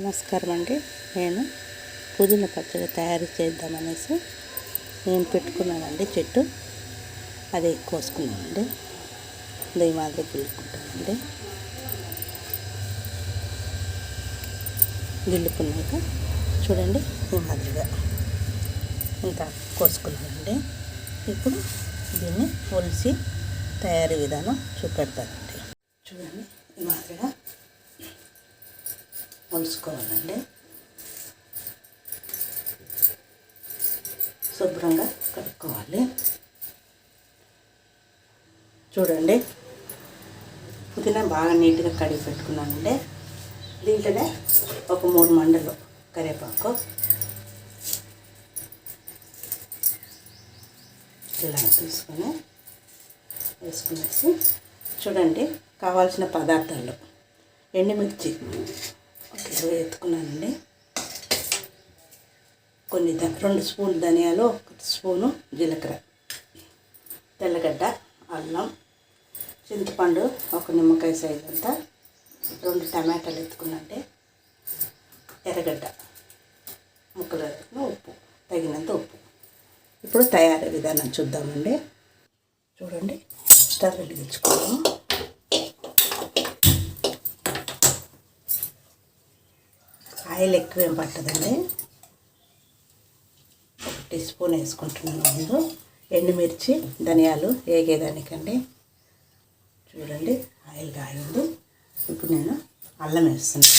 నమస్కారం అండి. నేను పుదీనా పచ్చడి తయారు చేద్దామనేసి నేను పెట్టుకున్నానండి చెట్టు. అది కోసుకున్నానండి. ఇది మాదిరి గిల్లుకుంటానండి గిల్లుకున్నాక చూడండి ఈ మాదిరిగా ఇంత కోసుకున్నానండి. ఇప్పుడు దీన్ని ఒలిసి తయారీ విధానం చూపెడతానండి. చూడండి ఈ మాదిరిగా మలుచుకోవాలండి శుభ్రంగా కడుక్కోవాలి. చూడండి పుదీనా బాగా నీట్గా కడిగి పెట్టుకున్నానండి. దీంట్లోనే ఒక మూడు మండలు కరివేపాకు. ఇలా తీసుకొని వేసుకునేసి చూడండి కావాల్సిన పదార్థాలు. ఎండుమిర్చి. ఒక ఎత్తుకున్నానండి కొన్ని రెండు స్పూన్లు ధనియాలు ఒక స్పూను జీలకర్ర తెల్లగడ్డ అల్లం చింతపండు ఒక నిమ్మకాయ సైజ్ అంతా రెండు టమాటాలు ఎత్తుకున్నంటే ఎర్రగడ్డ ముక్కలు ఉప్పు తగినంత ఉప్పు. ఇప్పుడు తయారీ విధానం చూద్దామండి. చూడండి స్టవ్ వెలిగించుకోవడం ఆయిల్ ఎక్కువ ఏం పట్టదండి. ఒక టీ స్పూన్ వేసుకుంటున్నాను ముందు. ఎండుమిర్చి ధనియాలు వేగేదానికండి. చూడండి ఆయిల్ కాగింది. ఇప్పుడు నేను అల్లం వేస్తున్నాను.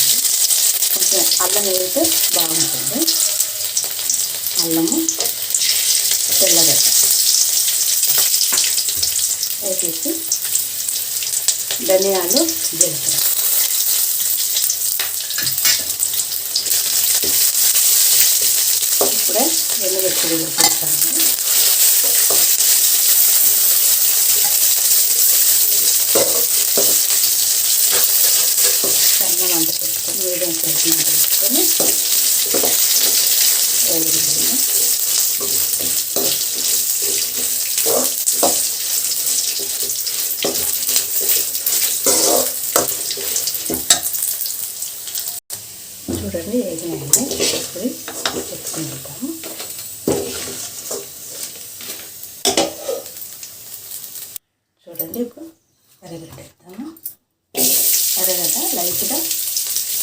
కొంచెం అల్లం వేస్తే బాగుంటుంది. అల్లము తెల్లగడ్డ వేసేసి ధనియాలు జీలకర్ర ఇప్పుడే ఎండుమిర్చి వేసేస్తాను సన్న మంట పెట్టుకొని మీడియం సైజ్ మంట పెట్టుకొని చూడండి వేగినాయండి ఇప్పుడు పెట్టుకుంటాం చూడండి ఇప్పుడు ఎర్రగడ్డ వేస్తాము ఎర్రగడ్డ లైట్గా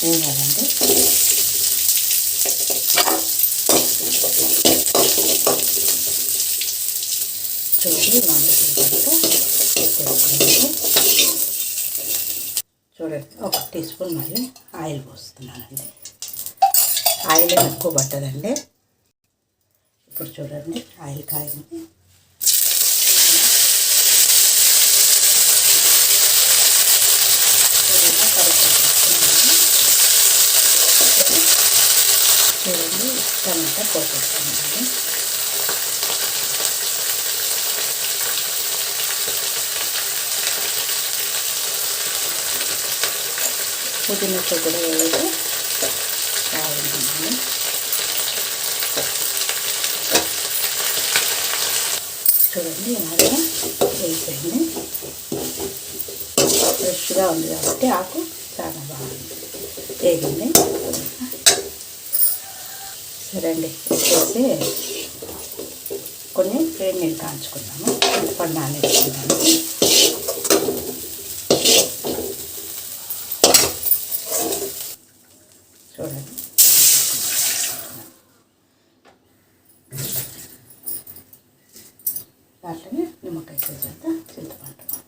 వేయాలండి. చూడండి చూడండి ఒక టీ స్పూన్ మళ్ళీ ఆయిల్ పోస్తున్నానండి. ఆయిల్ ఎక్కువ పట్టదండి. ఇప్పుడు చూడండి ఆయిల్ కాగింది. చూడండి టమాటా కోసేస్తున్నాను పుదీనాతో కూడా వేయదు బాగుంటుంది చూడండి ఇలాగా వేయిపోయింది ఫ్రెష్గా ఉంది కాబట్టి ఆకు చాలా బాగుంది వేగింది సరే అండి వేసి కొన్ని వేడి నీళ్ళు కాంచుకున్నాము చింతపండు నానేసుకున్నాము చూడండి దాంట్లోనే నిమ్మకాయ చేసేంత చింతపండు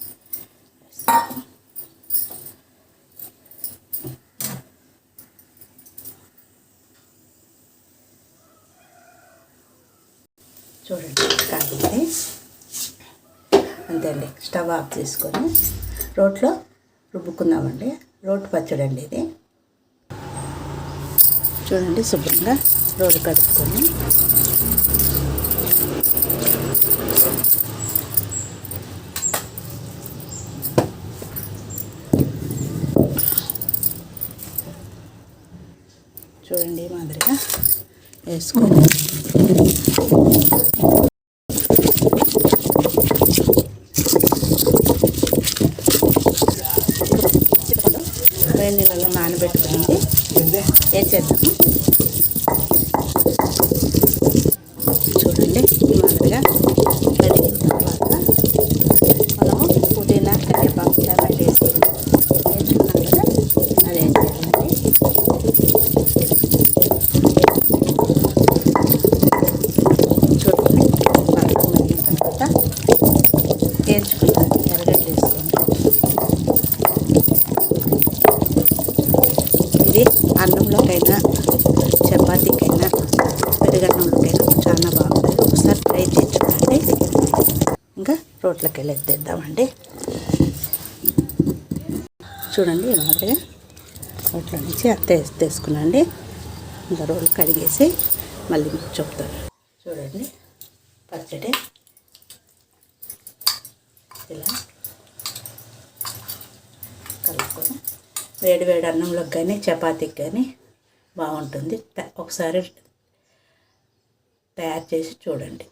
చూడండి కాగింది అంతే అండి స్టవ్ ఆఫ్ చేసుకొని రోట్లో రుబ్బుకుందామండి. రోటి పచ్చడి అండి ఇది. చూడండి శుభ్రంగా రోలు కడుక్కొని. చూడండి మాదిరిగా వేసుకొని. వేడి వేసేద్దాము చూడండి ఈ మాదిరిగా కడిగిన తర్వాత మనము పుదీనా కరివేపాకు టమాటా వేసుకుని వేసుకున్నాం కదా అది వేసేయాలండి చూడండి బాగా మగ్గిన తర్వాత వేయించుకుంటాను ఎర్రగడ్డ వేసుకోండి ఇది అన్నంలోకైనా చపాతీకైనా పెరుగన్నంలోకైనా చాలా బాగుంటుంది ఒకసారి ట్రై చేసి చూడండి. ఇంకా రోట్లకి వెళ్ళి ఎత్తేద్దామండి. చూడండి ఈ మాదిరిగా రోట్ల నుంచి అత్త ఎత్తేసుకున్నాండి. ఇంకా రోలు కడిగేసి మళ్ళీ మీకు చెప్తాను. చూడండి పచ్చడి. ఇలా కలుపుకొని వేడి వేడి అన్నంలోకి కానీ చపాతీకి కానీ బాగుంటుంది. త- ఒకసారి తయారు చేసి చూడండి.